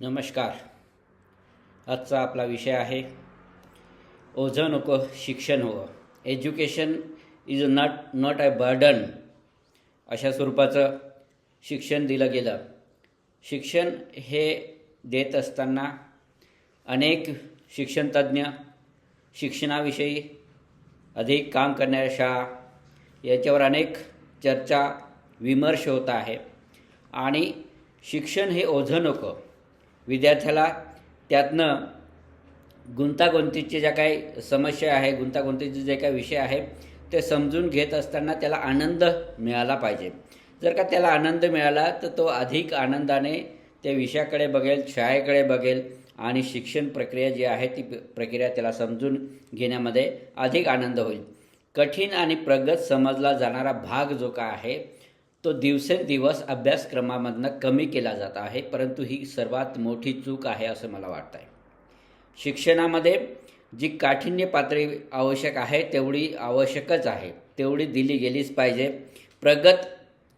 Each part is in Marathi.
नमस्कार. आजचा आपला विषय आहे ओझं नको शिक्षण हवं. Education is not not a burden अशा स्वरूपाचं शिक्षण दिलं गेलं. शिक्षण हे देत असताना अनेक शिक्षणतज्ज्ञ शिक्षणाविषयी अधिक काम करणाऱ्या शाळा याच्यावर अनेक चर्चा विमर्श होत आहे. आणि शिक्षण हे ओझं नको. विद्यार्थ्याला त्यातनं गुंतागुंतीचे ज्या काही समस्या आहे गुंतागुंतीचे जे काही विषय आहे ते समजून घेत असताना त्याला आनंद मिळाला पाहिजे. जर का त्याला आनंद मिळाला तर तो अधिक आनंदाने त्या विषयाकडे बघेल शाळेकडे बघेल आणि शिक्षण प्रक्रिया जी आहे ती प्रक्रिया त्याला समजून घेण्यामध्ये अधिक आनंद होईल. कठीण आणि प्रगत समजला जाणारा भाग जो का आहे तो दिवसेंदिवस अभ्यासक्रमामधनं कमी केला जात आहे परंतु ही सर्वात मोठी चूक आहे असं मला वाटतं आहे शिक्षणामध्ये जी काठिण्य पातळी आवश्यक आहे तेवढी आवश्यकच आहे. तेवढी दिली गेलीच पाहिजे. प्रगत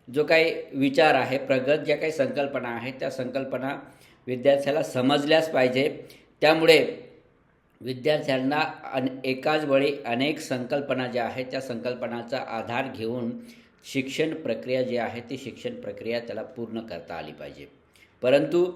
जो काही विचार आहे प्रगत ज्या काही संकल्पना आहेत त्या संकल्पना विद्यार्थ्याला समजल्याच पाहिजे. त्यामुळे विद्यार्थ्यांना अन एकाच वेळी अनेक संकल्पना ज्या आहेत त्या संकल्पनाचा आधार घेऊन शिक्षण प्रक्रिया जी आहे ती शिक्षण प्रक्रिया त्याला पूर्ण करता आली पाहिजे. परंतु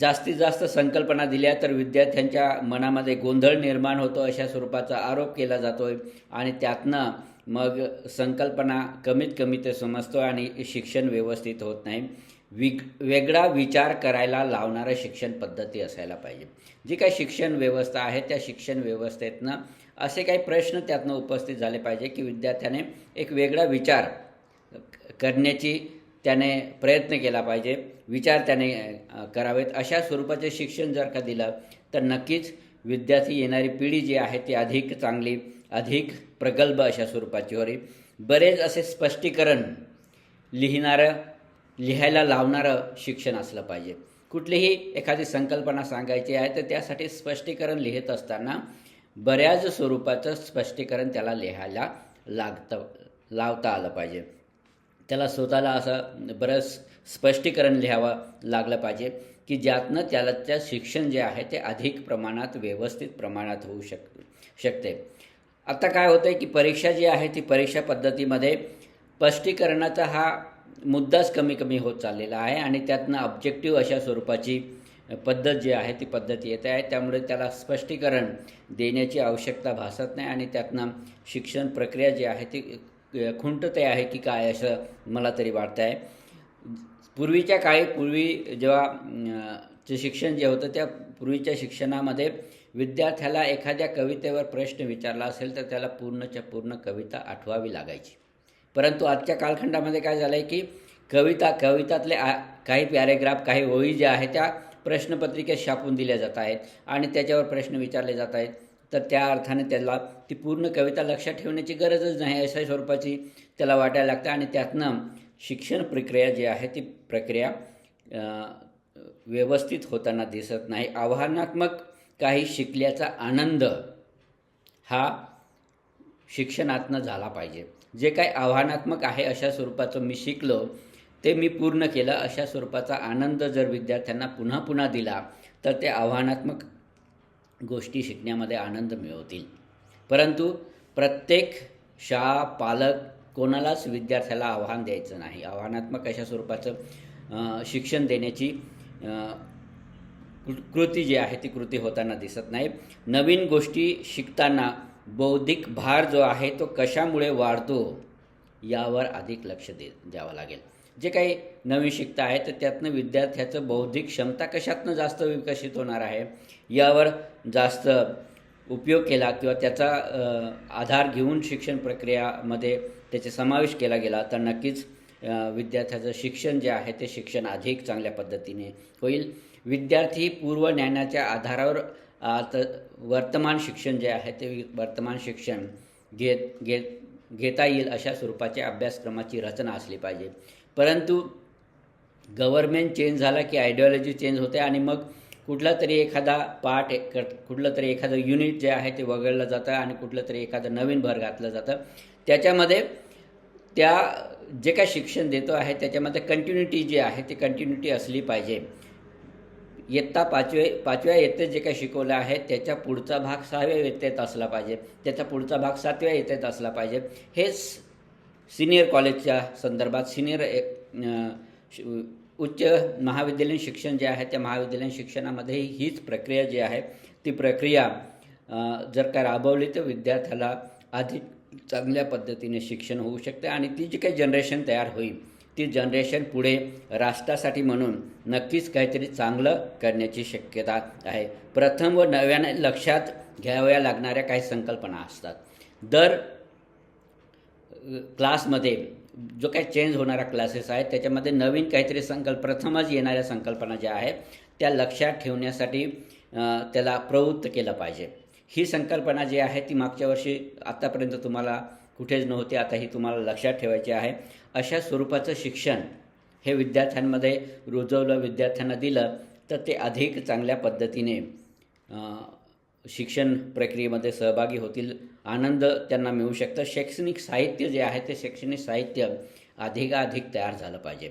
जास्तीत जास्त संकल्पना दिल्या तर विद्यार्थ्यांच्या मनामध्ये गोंधळ निर्माण होतो अशा स्वरूपाचा आरोप केला जातो आहे आणि त्यातनं मग संकल्पना कमीत कमी ते समजतो आणि शिक्षण व्यवस्थित होत नाही. विग वेगळा विचार करायला लावणारं शिक्षण पद्धती असायला पाहिजे. जी काही शिक्षण व्यवस्था आहे त्या शिक्षण व्यवस्थेतनं असे काही प्रश्न त्यातनं उपस्थित झाले पाहिजे की विद्यार्थ्याने एक वेगळा विचार करण्याची त्याने प्रयत्न केला पाहिजे विचार त्याने करावेत. अशा स्वरूपाचे शिक्षण जर का दिलं तर नक्कीच विद्यार्थी येणारी पिढी जी आहे ती अधिक चांगली अधिक प्रगल्भ अशा स्वरूपाची होईल. बरेच असे स्पष्टीकरण लिहिणारं लिहायला लावणारं शिक्षण असलं पाहिजे. कुठलीही एखादी संकल्पना सांगायची आहे तर त्यासाठी स्पष्टीकरण लिहित असताना बऱ्याच स्वरूपाचं स्पष्टीकरण त्याला लिहायला लागतं लावता आलं पाहिजे. त्याला स्वतःला असं बरंच स्पष्टीकरण लिहावं लागलं पाहिजे की ज्यातनं त्याला त्या शिक्षण जे आहे ते अधिक प्रमाणात व्यवस्थित प्रमाणात होऊ शक शकते. आता काय होतं आहे की परीक्षा जी आहे ती परीक्षा पद्धतीमध्ये स्पष्टीकरणाचा हा मुद्दाच कमी कमी होत चाललेला आहे आणि त्यातनं ऑब्जेक्टिव्ह अशा स्वरूपाची पद्धत जी आहे ती पद्धत येते आहे. त्यामुळे त्याला स्पष्टीकरण देण्याची आवश्यकता भासत नाही आणि त्यातनं शिक्षण प्रक्रिया जी आहे ती खुंटते आहे की काय असं मला तरी वाटतं आहे पूर्वीच्या काळी पूर्वी जेव्हा जे शिक्षण जे होतं त्या पूर्वीच्या शिक्षणामध्ये विद्यार्थ्याला एखाद्या कवितेवर प्रश्न विचारला असेल तर त्याला पूर्णच्या पूर्ण कविता आठवावी लागायची. परंतु आजच्या कालखंडामध्ये काय झालं आहे की कविता कवितातले आ काही पॅरेग्राफ काही ओळी ज्या आहेत त्या प्रश्नपत्रिकेत छापून दिल्या जात आहेत आणि त्याच्यावर प्रश्न विचारले जात आहेत. तर त्या अर्थाने त्याला ती पूर्ण कविता लक्षात ठेवण्याची गरजच नाही अशा स्वरूपाची त्याला वाटायला लागतं आणि त्यातनं शिक्षण प्रक्रिया जी आहे ती प्रक्रिया व्यवस्थित होताना दिसत नाही. आव्हानात्मक काही शिकल्याचा आनंद हा शिक्षणातनं झाला पाहिजे. जे काही आव्हानात्मक आहे अशा स्वरूपाचं मी शिकलो ते मी पूर्ण केलं. अशा स्वरूपाचा आनंद जर विद्यार्थ्यांना पुन्हा पुन्हा दिला तर ते आव्हानात्मक गोष्टी शिकण्यामध्ये आनंद मिळवतील. परंतु प्रत्येक शाळा पालक कोणालाच विद्यार्थ्याला आव्हान द्यायचं नाही. आव्हानात्मक अशा स्वरूपाचं शिक्षण देण्याची कृती जी आहे ती कृती होताना दिसत नाही. नवीन गोष्टी शिकताना बौद्धिक भार जो आहे तो कशामुळे वाढतो यावर अधिक लक्ष दे द्यावं लागेल. जे काही नवीन शिकता आहे तर त्यातनं विद्यार्थ्याचं बौद्धिक क्षमता कशातनं जास्त विकसित होणार आहे यावर जास्त उपयोग केला किंवा त्याचा आधार घेऊन शिक्षण प्रक्रियामध्ये त्याचे समावेश केला गेला तर नक्कीच विद्यार्थ्याचं शिक्षण जे आहे ते शिक्षण अधिक चांगल्या पद्धतीने होईल. विद्यार्थी पूर्व ज्ञानाच्या आधारावर आता वर्तमान शिक्षण जे आहे ते वर्तमान शिक्षण घेत घेत घेता येईल अशा स्वरूपाच्या अभ्यासक्रमाची रचना असली पाहिजे. परंतु गव्हर्मेंट चेंज झाला की आयडिओलॉजी चेंज होते आणि मग कुठला तरी एखादा पार्ट कुठलं तरी एखादं युनिट जे आहे ते वगळलं जातं आणि कुठलं तरी एखादं नवीन भर घातलं जातं. त्याच्यामध्ये त्या जे काय शिक्षण देतो आहे त्याच्यामध्ये कंटिन्युटी जी आहे ती कंटिन्युटी असली पाहिजे. इयत्ता पाचवे पाचव्या इयत्तेत जे काही शिकवलं आहे त्याच्या पुढचा भाग सहाव्या इयत्तेत असला पाहिजे. त्याचा पुढचा भाग सातव्या इयत्तेत असला पाहिजे. हेच सिनियर कॉलेजच्या संदर्भात सिनियर एक, उच्च महाविद्यालयीन शिक्षण जे आहे त्या महाविद्यालयीन शिक्षणामध्ये हीच प्रक्रिया जी आहे ती प्रक्रिया जर का राबवली तर विद्यार्थ्याला अधिक चांगल्या पद्धतीने शिक्षण होऊ शकते आणि ती जी काही जनरेशन तयार होईल ती जनरेशन पुढे राष्ट्रासाठी म्हणून नक्कीच काहीतरी चांगलं करण्याची शक्यता आहे. प्रथम व नव्याने लक्षात घ्याव्या लागणाऱ्या काही संकल्पना असतात. दर क्लासमध्ये जो काही चेंज होणारा क्लासेस आहे त्याच्यामध्ये नवीन काहीतरी संकल्प प्रथमच येणाऱ्या संकल्पना ज्या आहेत त्या लक्षात ठेवण्यासाठी त्याला प्रवृत्त केलं पाहिजे. ही संकल्पना जी आहे ती मागच्या वर्षी आत्तापर्यंत तुम्हाला कुठेच नव्हती आता ही तुम्हाला लक्षात ठेवायची आहे. अशा स्वरूपाचं शिक्षण हे विद्यार्थ्यांमध्ये रुजवलं विद्यार्थ्यांना दिलं तर ते अधिक चांगल्या पद्धतीने शिक्षण प्रक्रियेमध्ये सहभागी होतील. आनंद त्यांना मिळू शकतं. शैक्षणिक साहित्य जे आहे ते शैक्षणिक साहित्य अधिकाधिक तयार झालं पाहिजे.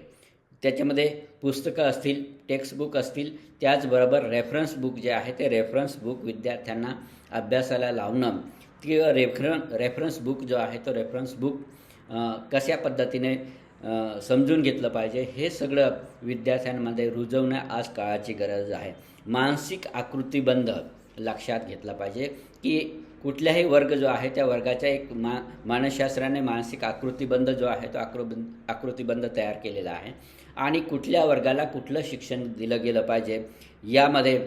त्याच्यामध्ये पुस्तकं असतील टेक्स्टबुक असतील त्याचबरोबर रेफरन्स बुक जे आहे ते रेफरन्स बुक विद्यार्थ्यांना अभ्यासाला लावणं. किंवा रेफरन रेफरन्स बुक जो आहे तो रेफरन्स बुक कशा पद्धतीने समजून घेतलं पाहिजे हे सगळं विद्यार्थ्यांमध्ये रुजवणं आज काळाची गरज आहे. मानसिक आकृतीबंध लक्षात घेतला पाहिजे की कुठल्याही वर्ग जो आहे त्या वर्गाच्या एक मा मानसशास्त्राने मानसिक आकृतीबंध जो आहे तो आकृबंध आकृतीबंध तयार केलेला आहे. आणि कुठल्या वर्गाला कुठलं शिक्षण दिलं गेलं पाहिजे यामध्ये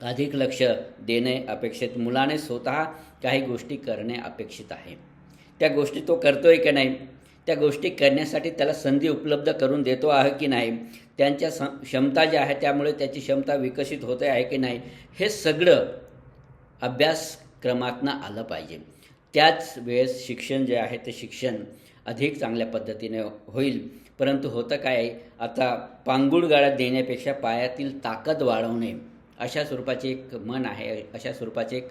अधिक लक्ष देणे अपेक्षित. मुलाने स्वतः काही गोष्टी करणे अपेक्षित आहे. त्या गोष्टी तो करतो आहे की नाही त्या गोष्टी करण्यासाठी त्याला संधी उपलब्ध करून देतो आहे की नाही त्यांच्या स क्षमता ज्या आहे त्यामुळे त्याची क्षमता विकसित होते आहे की नाही हे सगळं अभ्यासक्रमातनं आलं पाहिजे. त्याच वेळेस शिक्षण जे आहे ते शिक्षण अधिक चांगल्या पद्धतीने होईल. परंतु होतं काय आहे, आता पांगुळ गाळ्यात देण्यापेक्षा पायातील ताकद वाढवणे अशा स्वरूपाचे एक मन आहे अशा स्वरूपाचे एक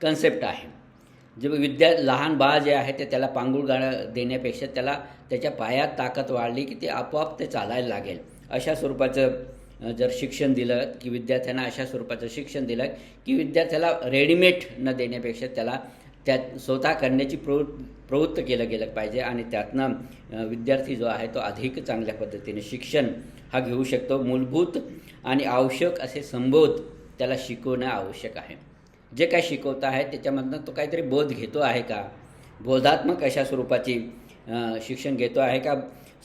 कन्सेप्ट आहे. जे विद्या लहान बाळ जे आहे ते त्याला पांगुळ गाणं देण्यापेक्षा त्याला त्याच्या पायात ताकद वाढली की ते आपोआप ते चालायला लागेल. अशा स्वरूपाचं जर शिक्षण दिलं की विद्यार्थ्यांना अशा स्वरूपाचं शिक्षण दिलं की विद्यार्थ्याला रेडीमेड न देण्यापेक्षा त्याला त्यात स्वतः करण्याची प्रवृ प्रवृत्त केलं गेलं पाहिजे आणि त्यातनं विद्यार्थी जो आहे तो अधिक चांगल्या पद्धतीने शिक्षण हा घेऊ शकतो. मूलभूत आणि आवश्यक असे संबोध त्याला शिकवणं आवश्यक आहे. जे काय शिकवत आहे त्याच्यामधनं तो काहीतरी बोध घेतो आहे का? बोधात्मक अशा स्वरूपाची शिक्षण घेतो आहे का?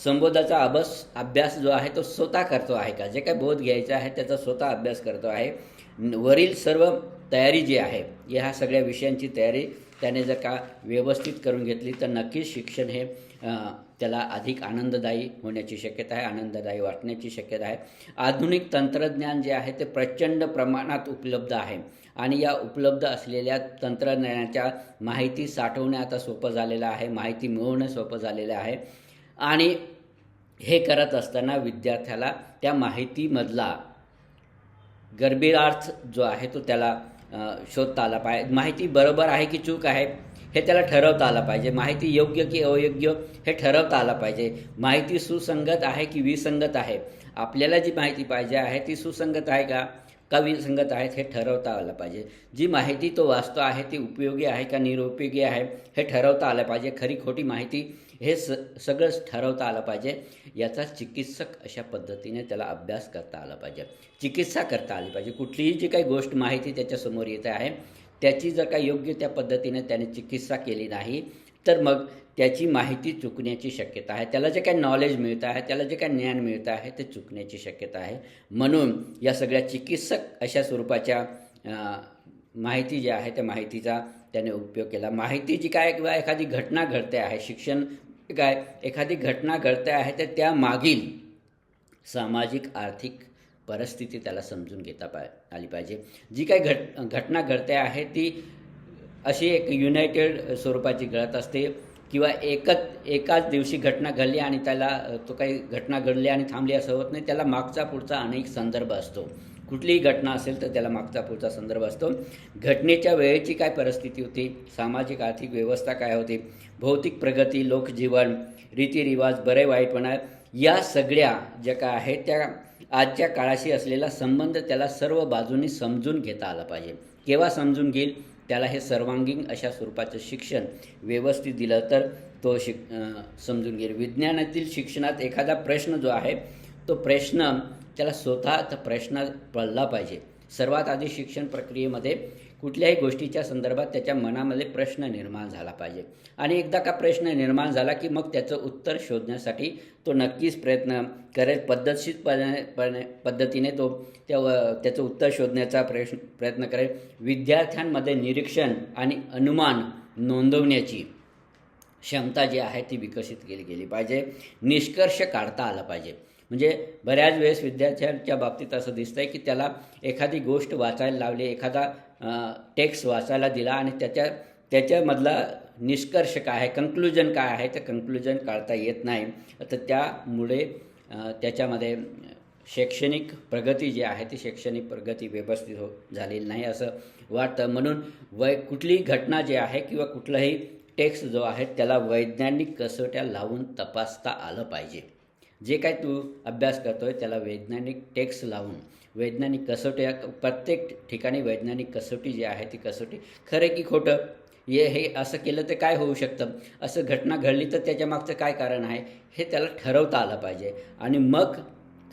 संबोधाचा अभस अभ्यास जो आहे तो स्वतः करतो आहे का? जे काय बोध घ्यायचा आहे त्याचा स्वतः अभ्यास करतो आहे. वरील सर्व तयारी जी आहे ह्या सगळ्या विषयांची तयारी त्याने जर का व्यवस्थित करून घेतली तर नक्कीच शिक्षण हे त्याला अधिक आनंददायी होण्याची शक्यता आहे आनंददायी वाटण्याची शक्यता आहे. आधुनिक तंत्रज्ञान जे आहे ते प्रचंड प्रमाणात उपलब्ध आहे. आणि या उपलब्ध असलेल्या तंत्रज्ञानाच्या माहिती साठवणे आता सोपं झालेलं आहे माहिती मिळवणं सोपं झालेलं आहे. आणि हे करत असताना विद्यार्थ्याला त्या माहितीमधला गर्भिरार्थ जो आहे तो त्याला शोधता आला पाहिजे. माहिती बरोबर आहे की चूक आहे हे त्याला ठरवता आलं पाहिजे. माहिती योग्य की अयोग्य हे ठरवता आलं पाहिजे. माहिती सुसंगत आहे की विसंगत आहे? आपल्याला जी माहिती पाहिजे आहे ती सुसंगत आहे का? का विसंगत आहेत हे ठरवता आलं पाहिजे. जी माहिती तो वाचतो आहे ती उपयोगी आहे का निरुपयोगी आहे हे ठरवता आलं पाहिजे. खरी खोटी माहिती हे स सगळंच ठरवता आलं पाहिजे. याचा चिकित्सक अशा पद्धतीने त्याला अभ्यास करता आला पाहिजे. चिकित्सा करता आली पाहिजे. कुठलीही जी काही गोष्ट माहिती त्याच्यासमोर येत आहे त्याची जर का योग्य त्या पद्धतीने त्याने चिकित्सा केली नाही तर मग त्याची माहिती चुकण्याची शक्यता आहे. त्याला जे काही नॉलेज मिळतं आहे त्याला जे काही ज्ञान मिळतं आहे ते चुकण्याची शक्यता आहे. म्हणून या सगळ्या चिकित्सक अशा स्वरूपाच्या माहिती जी आहे त्या माहितीचा त्याने उपयोग केला. माहिती जी काय किंवा एखादी घटना घडते आहे शिक्षण काय एखादी घटना घडते आहे तर त्या मागील सामाजिक आर्थिक परिस्थिती त्याला समजून घेता पाय आली पाहिजे. जी काही घट घटना घडते आहे ती अशी एक युनायटेड स्वरूपाची घडत असते. किंवा एकच एकाच दिवशी घटना घडली आणि त्याला तो काही घटना घडली आणि थांबली असं होत नाही त्याला मागचा पुढचा अनेक संदर्भ असतो. कुठलीही घटना असेल तर त्याला मागचा पुढचा संदर्भ असतो. घटनेच्या वेळेची काय परिस्थिती होती? सामाजिक आर्थिक व्यवस्था काय होती? भौतिक प्रगती लोकजीवन रीतिरिवाज बरे वाईटपणा या सगळ्या ज्या काय आहेत त्या आजच्या काळाशी असलेला संबंध त्याला सर्व बाजूनी समजून घेता आला पाहिजे. केव्हा समजून घेईल? त्याला हे सर्वांगीण अशा स्वरूपाचं शिक्षण व्यवस्थित दिलं तर तो शिक समजून घेईल. विज्ञानातील शिक्षणात एखादा प्रश्न जो आहे तो प्रश्न त्याला स्वतः प्रश्न पडला पाहिजे. सर्वात आधी शिक्षण प्रक्रियेमध्ये कुठल्याही गोष्टीच्या संदर्भात त्याच्या मनामध्ये प्रश्न निर्माण झाला पाहिजे. आणि एकदा का प्रश्न निर्माण झाला की मग त्याचं उत्तर शोधण्यासाठी तो नक्कीच प्रयत्न करेल. पद्धतशीरपणे पद्धतीने तो त्या त्याचं उत्तर शोधण्याचा प्रयत्न प्रयत्न करेल. विद्यार्थ्यांमध्ये निरीक्षण आणि अनुमान नोंदवण्याची क्षमता जी आहे ती विकसित केली गेली पाहिजे. निष्कर्ष काढता आला पाहिजे. म्हणजे बऱ्याच वेळेस विद्यार्थ्यांच्या बाबतीत असं दिसतंय की त्याला एखादी गोष्ट वाचायला लावली एखादा टेक्स्ट वाचायला दिला आणि त्याच्या त्याच्यामधला निष्कर्ष काय आहे कन्क्लुजन काय आहे ते कन्क्लुजन काढता येत नाही. तर त्यामुळे त्याच्यामध्ये शैक्षणिक प्रगती जी आहे ती शैक्षणिक प्रगती व्यवस्थित हो झालेली नाही असं वाटतं. म्हणून वै कुठलीही घटना जी आहे किंवा कुठलाही टेक्स्ट जो आहे त्याला वैज्ञानिक कसोट्या लावून तपासता आलं पाहिजे. जे काय तू अभ्यास करतो आहे त्याला वैज्ञानिक टेक्स्ट लावून वैज्ञानिक कसोटी प्रत्येक ठिकाणी वैज्ञानिक कसोटी जी आहे ती कसोटी. खरं की खोटं? हे हे असं केलं तर काय होऊ शकतं? असं घटना घडली तर त्याच्या मागचं काय कारण आहे? हे त्याला ठरवता आलं पाहिजे. आणि मग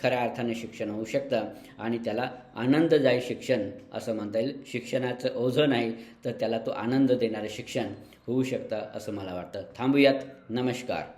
खऱ्या अर्थाने शिक्षण होऊ शकतं. आणि त्याला आनंददायी शिक्षण असं म्हणता येईल. शिक्षणाचं ओझं नाही तर त्याला तो आनंद देणारं शिक्षण होऊ शकतं असं मला वाटतं. थांबूयात. नमस्कार.